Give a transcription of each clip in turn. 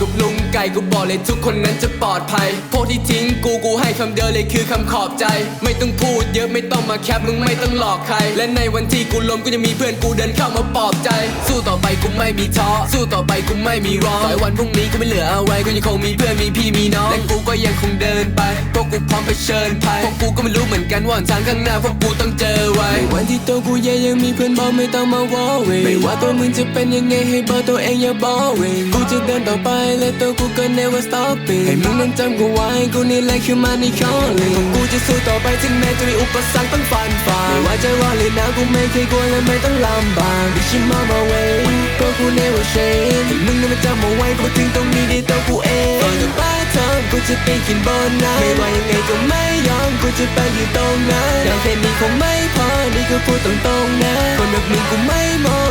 กับลุงไก่กูบอกเลยทุกคนนั้นจะปลอดภัยพวกที่ทิ้งกูกูให้คำเดียวเลยคือคำขอบใจ ไม่ต้องพูดเยอะไม่ต้องมาแคปมึงไม่ต้องหลอกใคร และในวันที่กูล้มก็จะมีเพื่อนกูเดินเข้ามาปลอบใจ สู้ต่อไปกูไม่มีท้อสู้ต่อไปกูไม่มีร้องต่อยวันพรุ่งนี้กูไม่เหลืออะไรกูยังคงมีเพื่อนมีพี่มีน้องและกูก็ยังคงเดินไปพวกกูพร้อมเผชิญภัยพวกกูก็ไม่รู้เหมือนกันว่าหนทางข้างหน้าพวกกูต้องเจอไว้ในวันที่ตัวกูแย่ยังมีเพื่อนบอกไม่ต้องมาวอเวไม่ว่าตัวมึงจะเป็นยังไงให้บอกตัวเองอย่าบอกเวกูจะเดินต่อไปและตัวกูก็ never stopping ให้มึงนั้นจำกูไว้ กูนี่แหละคือมันในคอเลยกูจะสู้ต่อไปถึงแม้จะมีอุปสรรคต้องฟันฝ่าไม่ว่าจะร้อนหรือหนาวกูไม่เคยกลัวและไม่ต้องลำบาก This is my way ก็กู never change ให้มึงนั้นจำเอาไว้กูถึงตรงนี้ได้ตัวกูเองก่อนจะบ้าทอกูจะไปกินบนนั้นไม่ว่ายังไงก็ไม่ยอมกูจะไปอยู่ตรงนั้นแต่แค่นี้คงไม่พอนี่ก็พูดตรงๆนะคนแบบมึงกูไม่มอง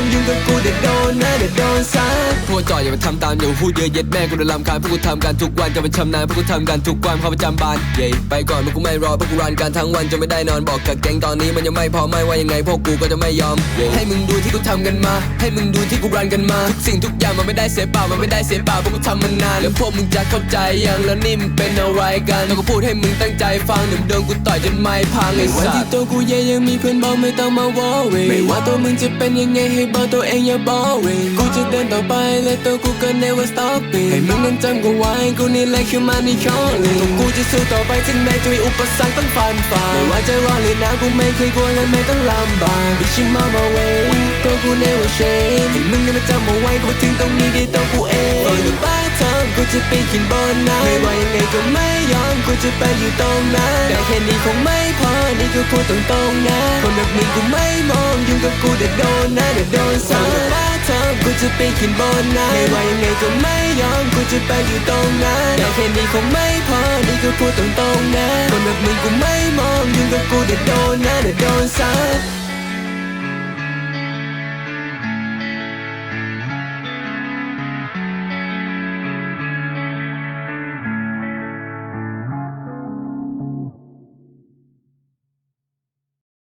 วกจ่ออย่ามาทำตามอย่ามาพูดเยอะเย็ดแม่กูเดินลำคาญพวกกูทำกันทุกวันจะมาชำนาญพวกกูทำกันทุกวันเข้าประจำบานเย้ไปก่อนพวกกูไม่รอพวกกูรันกันทั้งวันจะไม่ได้นอนบอกกับแก๊งตอนนี้มันยังไม่พอไม่ว่ายังไงพวกกูก็จะไม่ยอมเย้ให้มึงดูที่กูทำกันมา ให้มึงดูที่กูรันกันมาทุกสิ่งทุกอย่างมันไม่ได้เสียเปล่ามันไม่ได้เสียเปล่าพวกกูทำมันนานแล้วพวกมึงจะเข้าใจยังแล้วนี่มเป็นอะไรกันแล้วก็พูดให้มึงตั้งใจฟังเดี๋ยวมึงโดนกูต่อยจนไม่พังไอ้สัสวันที่ตัวกูแย่ยังมีเพื่อนบอกไม่ต้องมาวอเวไม่ว่าตัวมึงจะเป็นยังไงให้บอกตัวเองอย่าบอกเวกูจะเดินต่อไปและตัวกูก็ never stopping ให้มึงนั้นจำกูไว้กูนี่แหละคือมันนี่เขาเลยกูจะสู้ต่อไปถึงแม้จะมีอุปสรรคต้องฟันฝ่าไม่ว่าจะร้อนหรือหนาวกูไม่เคยกลัวและไม่ต้องลำบาก This is my way ก็กู never change ให้มึงนั้นจำเอาไว้กูถึงตรงนี้ด้ตัวกูเองเออหรือบ้าทองกูจะไปกินบนนั้นไม่ว่ายังไงก็ไม่ยอมกูจะไปอยู่ตรงนั้นแต่แค่นี้คงไม่พอนี่ก็พูดตรงๆนะคนแบบมึงกูไม่มองยุ่งกับกูเด็ดโดนนะเด็ดโดนซ้ำ บ้าทอกูจะไปขึ้นบนนั้นไม่ว่ายังไงก็ไม่ยอมกูจะไปอยู่ตรงนั้นแต่แค่นี้คงไม่พอนี่ก็พูดตรงๆนะคนแบบมึงกูไม่มองยุ่งกับกูเดี๋ยวโดนนะเดี๋ยวโดนซ้ำ